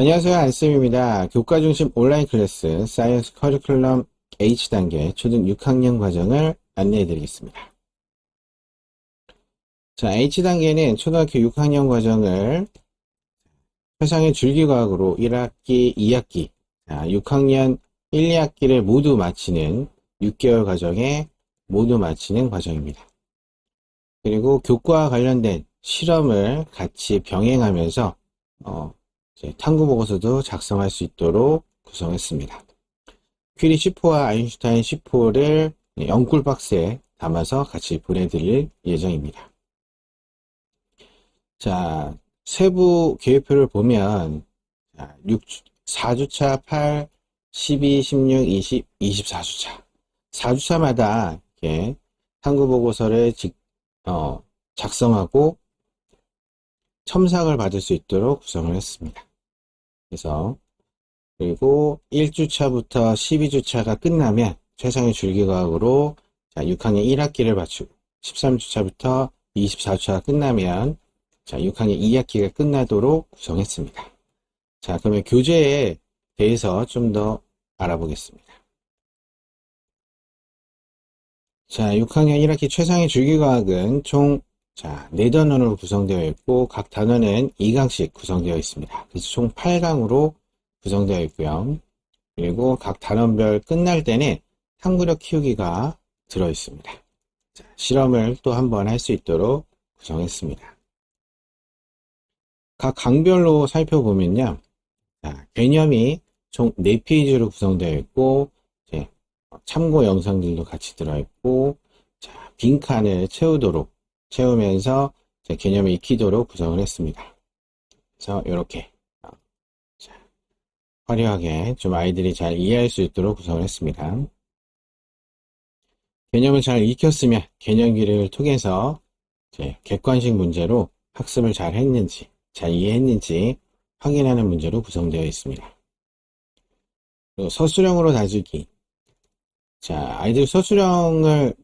안녕하세요. 안쌤입니다. 교과 중심 온라인 클래스 사이언스 커리큘럼 H단계 초등 6학년 과정을 안내해 드리겠습니다. 자, H단계는 초등학교 6학년 과정을 세상의 줄기과학으로 1학기, 2학기, 자, 6학년 1, 2학기를 모두 마치는 6개월 과정에 모두 마치는 과정입니다. 그리고 교과와 관련된 실험을 같이 병행하면서 어, 탐구 보고서도 작성할 수 있도록 구성했습니다. 퀴리 C4와 아인슈타인 C4를 영꿀 박스에 담아서 같이 보내드릴 예정입니다. 자, 세부 계획표를 보면 6, 4주차 8, 12, 16, 20, 24주차 4주차마다 이렇게 탐구 보고서를 직, 어, 작성하고 첨삭을 받을 수 있도록 구성을 했습니다. 그래서 그리고 1주차부터 12주차가 끝나면 최상의 줄기과학으로 6학년 1학기를 마치고 13주차부터 24주차가 끝나면 자, 6학년 2학기가 끝나도록 구성했습니다. 자, 그러면 교재에 대해서 좀 더 알아보겠습니다. 자, 6학년 1학기 최상의 줄기과학은 총 자, 4단원으로 구성되어 있고 각 단원은 2강씩 구성되어 있습니다. 그래서 총 8강으로 구성되어 있고요. 그리고 각 단원별 끝날 때는 탐구력 키우기가 들어 있습니다. 자, 실험을 또 한번 할 수 있도록 구성했습니다. 각 강별로 살펴보면요. 자, 개념이 총 4페이지로 구성되어 있고 참고 영상들도 같이 들어있고 자, 빈칸을 채우도록 채우면서 개념을 익히도록 구성을 했습니다. 그래서 이렇게 어, 화려하게 좀 아이들이 잘 이해할 수 있도록 구성을 했습니다. 개념을 잘 익혔으면 개념기를 통해서 객관식 문제로 학습을 잘 했는지 잘 이해했는지 확인하는 문제로 구성되어 있습니다. 서술형으로 다지기 자 아이들 서술형을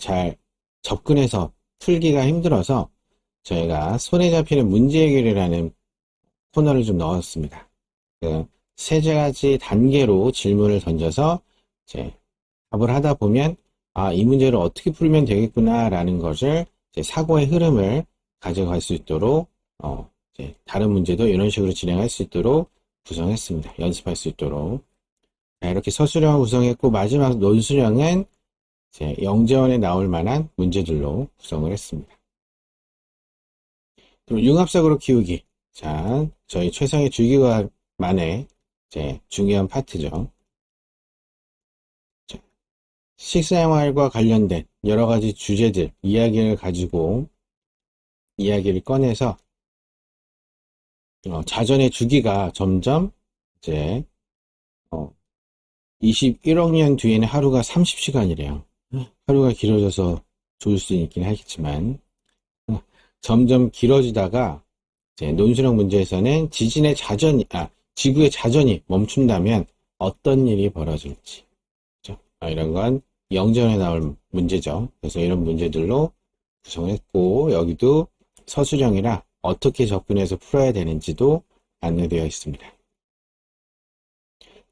잘 접근해서 풀기가 힘들어서 저희가 손에 잡히는 문제 해결이라는 코너를 좀 넣었습니다. 그 세 가지 단계로 질문을 던져서 이제 답을 하다 보면 아, 이 문제를 어떻게 풀면 되겠구나 라는 것을 사고의 흐름을 가져갈 수 있도록 어, 다른 문제도 이런 식으로 진행할 수 있도록 구성했습니다. 연습할 수 있도록 자, 이렇게 서술형을 구성했고 마지막 논술형은 제 영재원에 나올 만한 문제들로 구성을 했습니다. 그럼 융합적으로 키우기. 자, 저희 최상의 주기과만의 제 중요한 파트죠. 자, 식생활과 관련된 여러 가지 주제들, 이야기를 가지고 이야기를 꺼내서 어, 자전의 주기가 점점 이제 어, 21억 년 뒤에는 하루가 30시간이래요. 하루가 길어져서 좋을 수 있긴 하겠지만 점점 길어지다가 논술형 문제에서는 지진의 자전이 아 지구의 자전이 멈춘다면 어떤 일이 벌어질지 그렇죠? 아, 이런 건 영전에 나올 문제죠. 그래서 이런 문제들로 구성했고 여기도 서술형이라 어떻게 접근해서 풀어야 되는지도 안내되어 있습니다.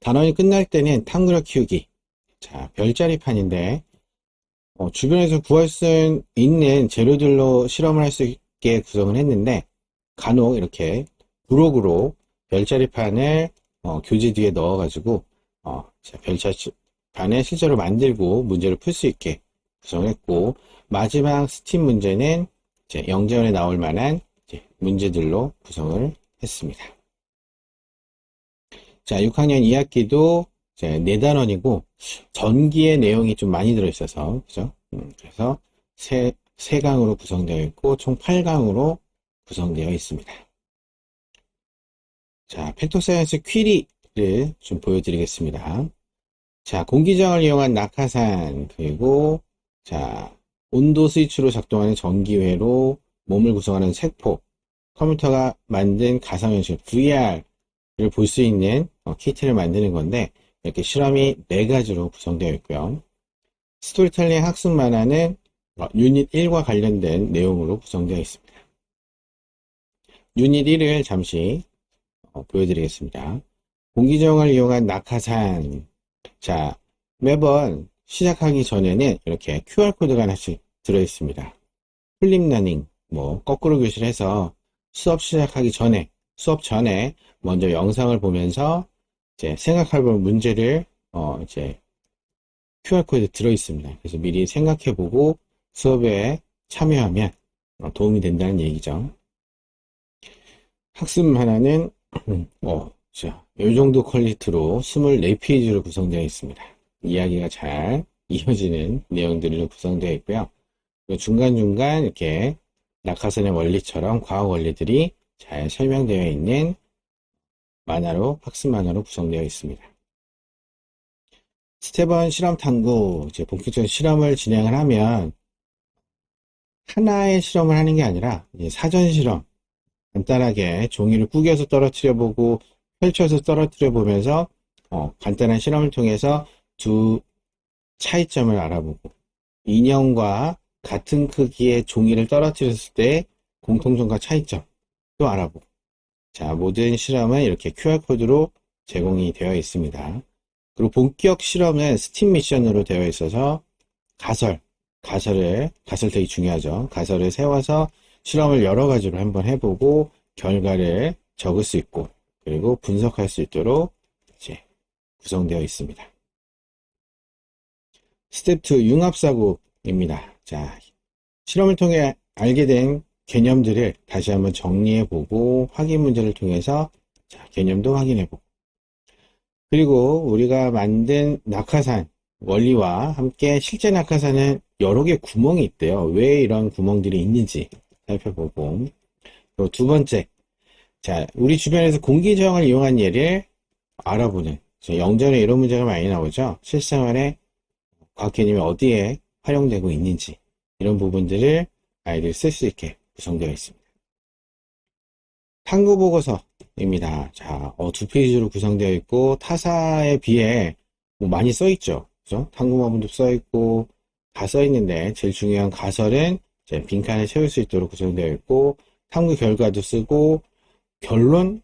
단원이 끝날 때는 탕구력 키우기 자 별자리판인데 어, 주변에서 구할 수 있는 재료들로 실험을 할 수 있게 구성을 했는데 간혹 이렇게 브록으로 별자리판을 어, 교재 뒤에 넣어 가지고 어, 별자리판을 실제로 만들고 문제를 풀 수 있게 구성했고 마지막 스팀 문제는 영재원에 나올 만한 문제들로 구성을 했습니다. 자, 6학년 2학기도 네 단원이고 전기의 내용이 좀 많이 들어있어서 그죠? 음, 그래서 세, 세 강으로 구성되어 있고 총 8강으로 구성되어 있습니다. 자, 팩토사이언스 퀴리를 좀 보여드리겠습니다. 자, 공기저항을 이용한 낙하산 그리고 자, 온도 스위치로 작동하는 전기회로 몸을 구성하는 세포 컴퓨터가 만든 가상현실 VR을 볼 수 있는 어, 키트를 만드는 건데 이렇게 실험이 네 가지로 구성되어 있고요. 스토리텔링 학습 만화는 어, 유닛 1과 관련된 내용으로 구성되어 있습니다. 유닛 1을 잠시 어, 보여드리겠습니다. 공기정을 이용한 낙하산. 자, 매번 시작하기 전에는 이렇게 QR코드가 하나씩 들어있습니다. 플립러닝, 뭐, 거꾸로 교실을 해서 수업 시작하기 전에, 수업 전에 먼저 영상을 보면서 이제 생각할 문제를, 어, 이제 QR코드 들어있습니다. 그래서 미리 생각해보고 수업에 참여하면 어, 도움이 된다는 얘기죠. 학습 하나는, 어, 자, 이 정도 퀄리티로 24페이지로 구성되어 있습니다. 이야기가 잘 이어지는 내용들로 구성되어 있고요. 그리고 중간중간 이렇게 낙하산의 원리처럼 과학 원리들이 잘 설명되어 있는 만화로, 학습 만화로 구성되어 있습니다. 스텝 1 실험 탐구, 이제 본격적인 실험을 진행을 하면 하나의 실험을 하는 게 아니라 사전 실험, 간단하게 종이를 구겨서 떨어뜨려 보고 펼쳐서 떨어뜨려 보면서 어, 간단한 실험을 통해서 두 차이점을 알아보고 인형과 같은 크기의 종이를 떨어뜨렸을 때 공통점과 차이점도 알아보고 자 모든 실험은 이렇게 QR코드로 제공이 되어 있습니다. 그리고 본격 실험은 스팀 미션으로 되어 있어서 가설, 가설을, 가설 되게 중요하죠. 가설을 세워서 실험을 여러 가지로 한번 해보고 결과를 적을 수 있고 그리고 분석할 수 있도록 이제 구성되어 있습니다. 스텝 2 융합사고입니다. 자, 실험을 통해 알게 된 개념들을 다시 한번 정리해보고 확인 문제를 통해서 자, 개념도 확인해보고 그리고 우리가 만든 낙하산 원리와 함께 실제 낙하산은 여러 개 구멍이 있대요. 왜 이런 구멍들이 있는지 살펴보고 그리고 두 번째 자 우리 주변에서 공기 저항을 이용한 예를 알아보는 영전에 이런 문제가 많이 나오죠. 실생활에 과학 개념이 어디에 활용되고 있는지 이런 부분들을 아이들이 쓸 수 있게 구성되어 있습니다. 탐구 보고서입니다. 자, 어, 두 페이지로 구성되어 있고 타사에 비해 뭐 많이 써 있죠. 그죠? 탐구마분도 써 있고 다 써 있는데 제일 중요한 가설은 이제 빈칸을 채울 수 있도록 구성되어 있고 탐구 결과도 쓰고 결론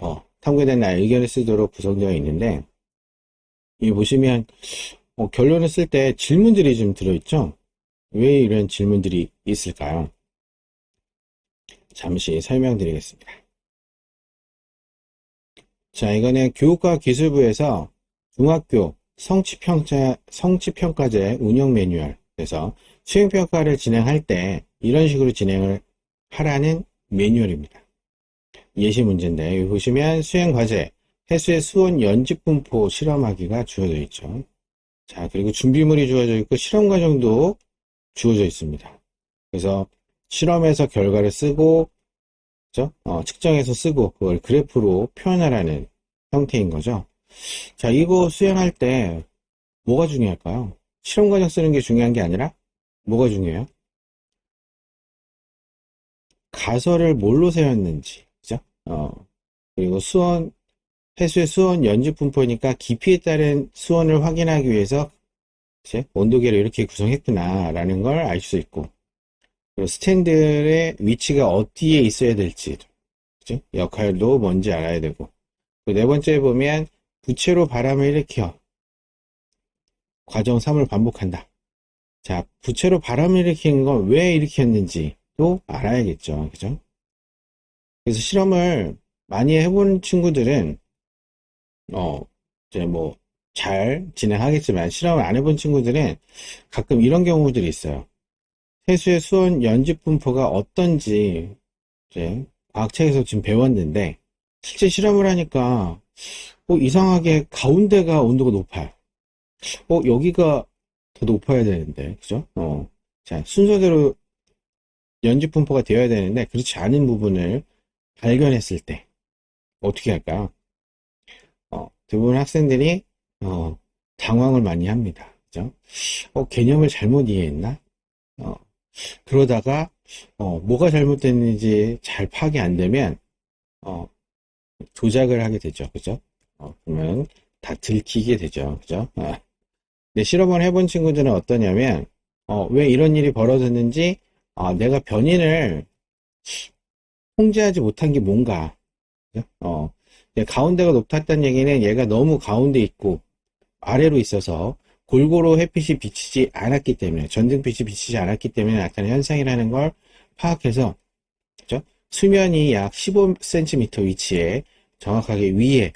어, 탐구에 대한 나의 의견을 쓰도록 구성되어 있는데 이 보시면 어, 결론을 쓸 때 질문들이 좀 들어있죠. 왜 이런 질문들이 있을까요? 잠시 설명드리겠습니다. 자, 이거는 교육과 기술부에서 중학교 성취평가, 성취평가제 운영 매뉴얼. 그래서 수행평가를 진행할 때 이런 식으로 진행을 하라는 매뉴얼입니다. 예시 문제인데, 여기 보시면 수행과제, 해수의 수온 연집 분포 실험하기가 주어져 있죠. 자, 그리고 준비물이 주어져 있고 실험 과정도 주어져 있습니다. 그래서 실험에서 결과를 쓰고 그죠? 어, 측정해서 쓰고 그걸 그래프로 표현하라는 형태인 거죠. 자, 이거 수행할 때 뭐가 중요할까요? 실험 과정 쓰는 게 중요한 게 아니라 뭐가 중요해요? 가설을 뭘로 세웠는지, 그죠? 어, 그리고 수원, 해수의 수원 연집 분포니까 깊이에 따른 수원을 확인하기 위해서 이제 온도계를 이렇게 구성했구나라는 걸 알 수 있고, 스탠드의 위치가 어디에 있어야 될지, 그죠? 역할도 뭔지 알아야 되고, 네 번째 보면 부채로 바람을 일으켜 과정 3을 반복한다. 자, 부채로 바람을 일으키는 건 왜 일으켰는지도 알아야겠죠. 그죠? 그래서 실험을 많이 해본 친구들은, 어, 이제 뭐, 잘 진행하겠지만, 실험을 안 해본 친구들은 가끔 이런 경우들이 있어요. 해수의 수온 연집 분포가 어떤지, 이제, 과학책에서 지금 배웠는데, 실제 실험을 하니까, 어, 이상하게 가운데가 온도가 높아요. 어, 여기가 더 높아야 되는데, 그죠? 어, 자, 순서대로 연집 분포가 되어야 되는데, 그렇지 않은 부분을 발견했을 때, 어떻게 할까요? 어, 대부분 학생들이, 어, 당황을 많이 합니다. 그죠? 어, 개념을 잘못 이해했나? 어, 그러다가, 어, 뭐가 잘못됐는지 잘 파악이 안 되면, 어, 조작을 하게 되죠. 그죠? 어, 그러면 다 들키게 되죠. 그죠? 아. 근 실험을 해본 친구들은 어떠냐면, 어, 왜 이런 일이 벌어졌는지, 아, 내가 변인을 통제하지 못한 게 뭔가, 그죠? 어, 예, 가운데가 높았다는 얘기는 얘가 너무 가운데 있고 아래로 있어서 골고루 햇빛이 비치지 않았기 때문에 전등빛이 비치지 않았기 때문에 나타나는 현상이라는 걸 파악해서 그죠? 수면이 약 15cm 위치에 정확하게 위에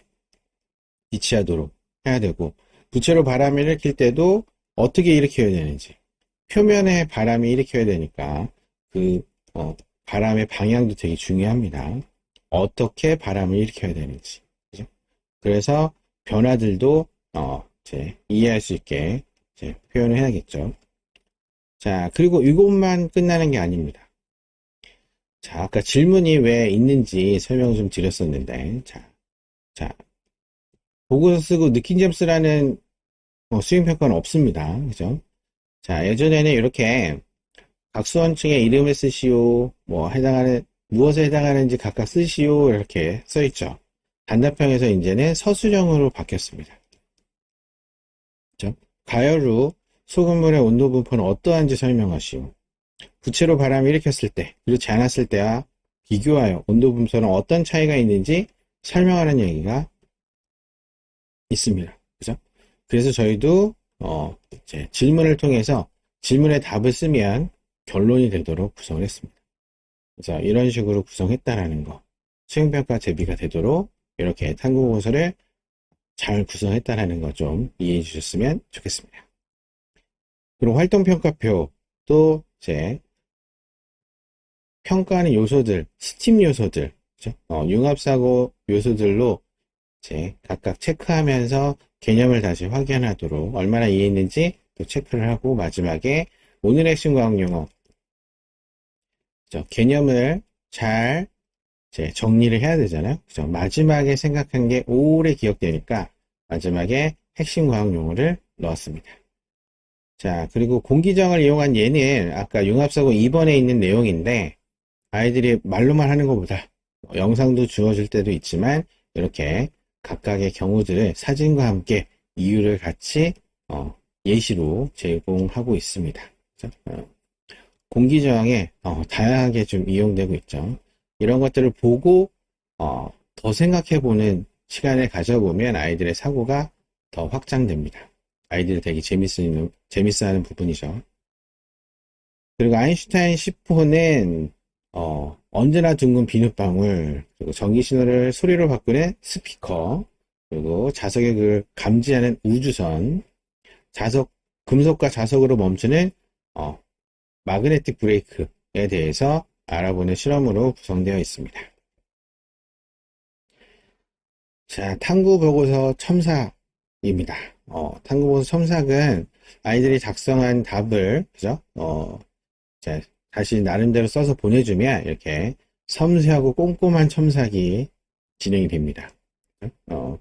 위치하도록 해야 되고 부채로 바람을 일으킬 때도 어떻게 일으켜야 되는지 표면에 바람이 일으켜야 되니까 그 어, 바람의 방향도 되게 중요합니다. 어떻게 바람을 일으켜야 되는지 그죠? 그래서 변화들도 어, 이제 이해할 수 있게 이제 표현을 해야겠죠. 자 그리고 이것만 끝나는 게 아닙니다. 자 아까 질문이 왜 있는지 설명을 좀 드렸었는데 자, 자 보고서 쓰고 느낀 점 쓰라는 어, 수행평가는 없습니다. 그죠? 자, 예전에는 이렇게 각 수원층에 이름을 쓰시오, 뭐, 해당하는, 무엇에 해당하는지 각각 쓰시오, 이렇게 써있죠. 단답형에서 이제는 서술형으로 바뀌었습니다. 가열 후 소금물의 온도 분포는 어떠한지 설명하시오. 부채로 바람을 일으켰을 때, 그렇지 않았을 때와 비교하여 온도 분포는 어떤 차이가 있는지 설명하는 얘기가 있습니다. 그죠? 그래서 저희도 어, 이제 질문을 통해서 질문에 답을 쓰면 결론이 되도록 구성을 했습니다. 그래서 이런 식으로 구성했다라는 거. 수행평가 대비가 되도록 이렇게 탐구보고서를 잘 구성했다라는 거 좀 이해해 주셨으면 좋겠습니다. 그리고 활동평가표도 이제 평가하는 요소들, 스팀 요소들, 그죠? 어, 융합사고 요소들로 이제 각각 체크하면서 개념을 다시 확인하도록 얼마나 이해했는지 또 체크를 하고 마지막에 오늘의 핵심 과학 용어 그죠? 개념을 잘 이제 정리를 해야 되잖아요. 그죠? 마지막에 생각한 게 오래 기억되니까 마지막에 핵심 과학 용어를 넣었습니다. 자, 그리고 공기정을 이용한 예는 아까 융합사고 2번에 있는 내용인데 아이들이 말로만 하는 것보다 영상도 주어질 때도 있지만 이렇게 각각의 경우들을 사진과 함께 이유를 같이 어, 예시로 제공하고 있습니다. 어, 공기저항에 어, 다양하게 좀 이용되고 있죠. 이런 것들을 보고 어, 더 생각해보는 시간을 가져보면 아이들의 사고가 더 확장됩니다. 아이들이 되게 재밌어하는, 재밌어하는 부분이죠. 그리고 아인슈타인 10호는 어, 언제나 둥근 비눗방울, 그리고 전기 신호를 소리로 바꾸는 스피커, 그리고 자석의 그 감지하는 우주선, 자석, 금속과 자석으로 멈추는 어, 마그네틱 브레이크에 대해서 알아보는 실험으로 구성되어 있습니다. 자, 탐구 보고서 첨삭입니다. 어, 탐구 보고서 첨삭은 아이들이 작성한 답을, 그죠? 어, 자, 다시 나름대로 써서 보내주면 이렇게 섬세하고 꼼꼼한 첨삭이 진행이 됩니다. 어,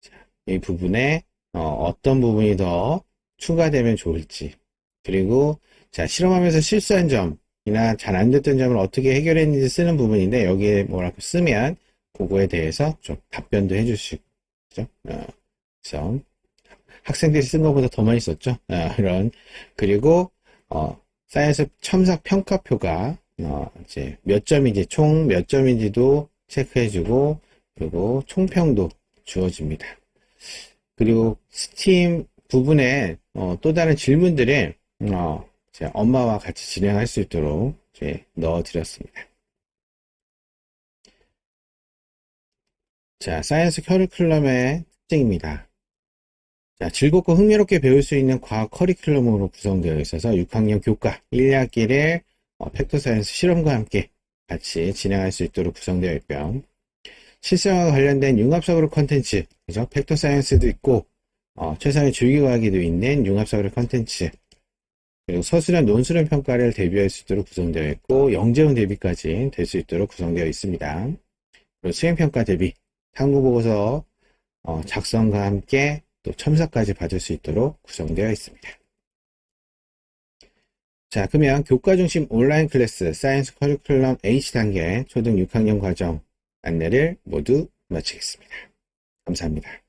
자, 이 부분에 어, 떤 부분이 더 추가되면 좋을지 그리고 자 실험하면서 실수한 점 이나 잘 안 됐던 점을 어떻게 해결했는지 쓰는 부분인데 여기에 뭐라고 쓰면 그거에 대해서 좀 답변도 해주시죠. 어, 그래서 학생들이 쓴 것보다 더 많이 썼죠. 어, 이런 그리고 어, 사이언스 첨삭 평가표가 어, 이제 몇 점인지 총 몇 점인지도 체크해주고 그리고 총평도 주어집니다. 그리고 스팀 부분에 어, 또 다른 질문들을 어, 엄마와 같이 진행할 수 있도록 넣어드렸습니다. 자, 사이언스 커리큘럼의 특징입니다. 자, 즐겁고 흥미롭게 배울 수 있는 과학 커리큘럼으로 구성되어 있어서 6학년 교과 1학기를 어, 팩토사이언스 실험과 함께 같이 진행할 수 있도록 구성되어 있고요. 실생활과 관련된 융합적으로 컨텐츠, 그죠? 팩토사이언스도 있고, 어, 최상의 줄기과학에도 있는 융합적으로 컨텐츠, 그리고 서술형 논술형 평가를 대비할 수 있도록 구성되어 있고, 영재원 대비까지 될 수 있도록 구성되어 있습니다. 수행평가 대비, 탐구보고서 어, 작성과 함께 또 첨삭까지 받을 수 있도록 구성되어 있습니다. 자, 그러면 교과 중심 온라인 클래스 사이언스 커리큘럼 H단계 초등 6학년 과정 안내를 모두 마치겠습니다. 감사합니다.